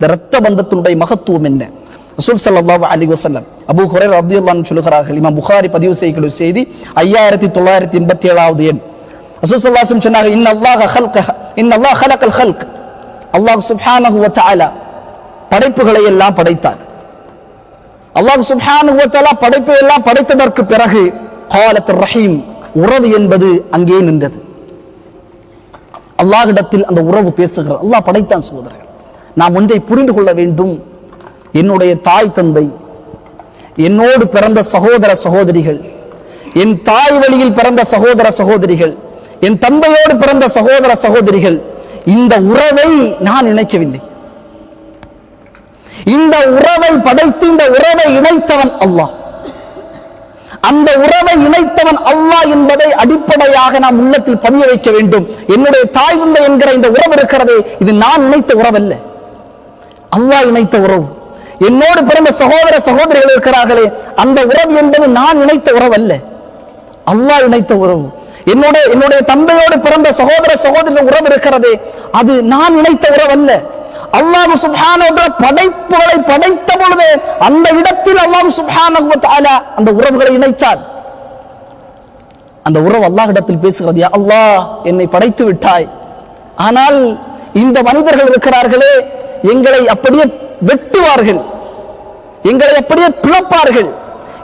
இந்த இரத்த பந்தத்தினுடைய மகத்துவம் என்ன? ரசூல் சல்லாஹ் அலி வசல்லம் அபூ ஹுரர் ரலியல்லாஹு சொல்லுகிறார்கள் இமாம் புகாரி பதிவு செய்யக்கூடிய செய்தி ஐயாயிரத்தி தொள்ளாயிரத்தி எண்பத்தி ஏழாவது எண். ரசூல் ஸல்லல்லாஹு சொன்னாங்க இன் அல்லாஹ் ஹல்க இன் அல்லாஹ் ஹலக்கல் ஹல்க். அல்லாஹ் சுப்ஹானஹு வ தஆலா படைப்புகளை எல்லாம் படைத்தார். அல்லாஹ் சுப்ஹானஹு வ தஆலா படைப்பை எல்லாம் படைத்ததற்கு பிறகு காலத் ரஹீம் உறவு என்பது அங்கே நின்றது. அல்லாஹ்விடத்தில் அந்த உறவு பேசுகிறது. அல்லாஹ் படைத்தான் சகோதரர்கள். நாம் ஒன்றை புரிந்து கொள்ள வேண்டும். என்னுடைய தாய் தந்தை என்னோடு பிறந்த சகோதர சகோதரிகள் என் தாய் வழியில் பிறந்த சகோதர சகோதரிகள் என் தந்தையோடு பிறந்த சகோதர சகோதரிகள் இந்த உறவை நான் இணைக்கவில்லை. இந்த உறவை படைத்து இந்த உறவை இணைத்தவன் அல்லாஹ். அந்த உறவை இணைத்தவன் அல்லாஹ் என்பதை அடிப்படையாக நாம் உள்ளத்தில் பதிய வைக்க வேண்டும். என்னுடைய தாய் தந்தை என்கிற இந்த உறவு இருக்கிறதே இது நான் இணைத்த உறவல்ல. அல்லாஹ் இணைத்த உறவு. என்னோடு பிறந்த சகோதர சகோதரிகள் இருக்கிறார்களே அந்த உறவு என்பது நான் இணைத்த உறவு அல்ல அல்லாஹ் இணைத்த உறவு. என்னோட என்னுடைய தந்தையோடு பிறந்த சகோதர சகோதரிகள் உறவு இருக்கிறதே அது நான் இணைத்த உறவு அல்ல அல்லாஹ் சுப்ஹானஹு படைப்புகளை படைத்த பொழுது அந்த இடத்தில் அல்லாஹ் சுப்ஹானஹு அந்த உறவுகளை இணைத்தார். அந்த உறவு அல்லாஹ்விடத்தில் பேசுகிறது அல்லாஹ் என்னை படைத்து விட்டாய். ஆனால் இந்த மனிதர்கள் இருக்கிறார்களே எங்களை அப்படியே வெட்டுவார்கள். எங்களை அப்படியே பிளப்பார்கள்.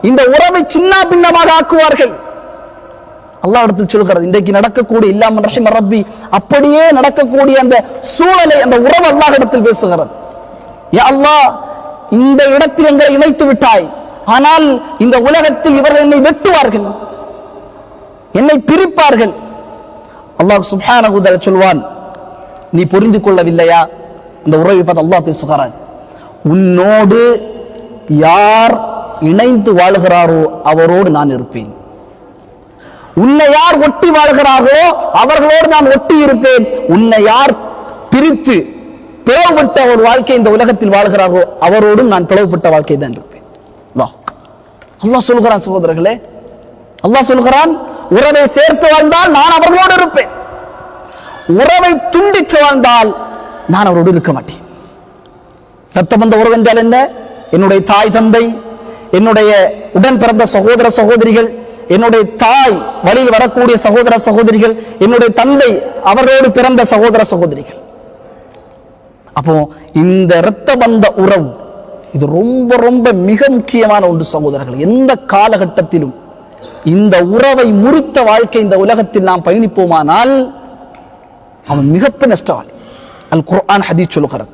இந்த உறவை சின்ன பின்னமாக ஆக்குவார்கள். அல்லாஹ்விடத்தில் சொல்கிறது இன்றைக்கு நடக்கக்கூடிய இல்லாம ரஹிம ரப்பி அப்படியே நடக்கக்கூடிய அந்த சூழலை அந்த உறவு அல்லாஹ்விடத்தில் பேசுகிறது யா அல்லாஹ் இந்த இடத்தில் எங்களை இணைத்து விட்டாய். ஆனால் இந்த உலகத்தில் இவர்கள் என்னை வெட்டுவார்கள். என்னை பிரிப்பார்கள். அல்லாஹ் சுப்ஹானஹு சொல்வான் நீ புரிந்து கொள்ளவில்லையா? இந்த உறவை பார்த்து அல்லாஹ் பேசுகிறான். உன்னோடு யார் இணைந்து வாழுகிறாரோ அவரோடு நான் இருப்பேன். உன்னை யார் ஒட்டி வாழ்கிறார்களோ அவர்களோடு நான் ஒட்டி இருப்பேன். உன்னை யார் பிரித்து பிளவுபட்ட ஒரு வாழ்க்கை இந்த உலகத்தில் வாழ்கிறார்களோ அவரோடும் நான் பிளவுபட்ட வாழ்க்கை தான் இருப்பேன். அல்லாஹ் சொல்கிறான் சகோதரர்களே அல்லாஹ் சொல்கிறான் உறவை சேர்த்து வாழ்ந்தால் நான் அவர்களோடு இருப்பேன். உறவை துண்டித்து வாழ்ந்தால் நான் அவரோடு இருக்க மாட்டேன். ரத்த பந்த உறவு என்றால் என்ன? என்னுடைய தாய் தந்தை என்னுடைய உடன் பிறந்த சகோதர சகோதரிகள் என்னுடைய தாய் வழியில் வரக்கூடிய சகோதர சகோதரிகள் என்னுடைய தந்தை அவரோடு பிறந்த சகோதர சகோதரிகள். அப்போ இந்த இரத்த பந்த உறவு இது ரொம்ப ரொம்ப மிக முக்கியமான ஒன்று சகோதரர்கள். எந்த காலகட்டத்திலும் இந்த உறவை முறித்த வாழ்க்கை இந்த உலகத்தில் நாம் பயணிப்போமானால் அவன் மிகப்ப நஷ்டவாளி. القرآن حديث شلو قرأت؟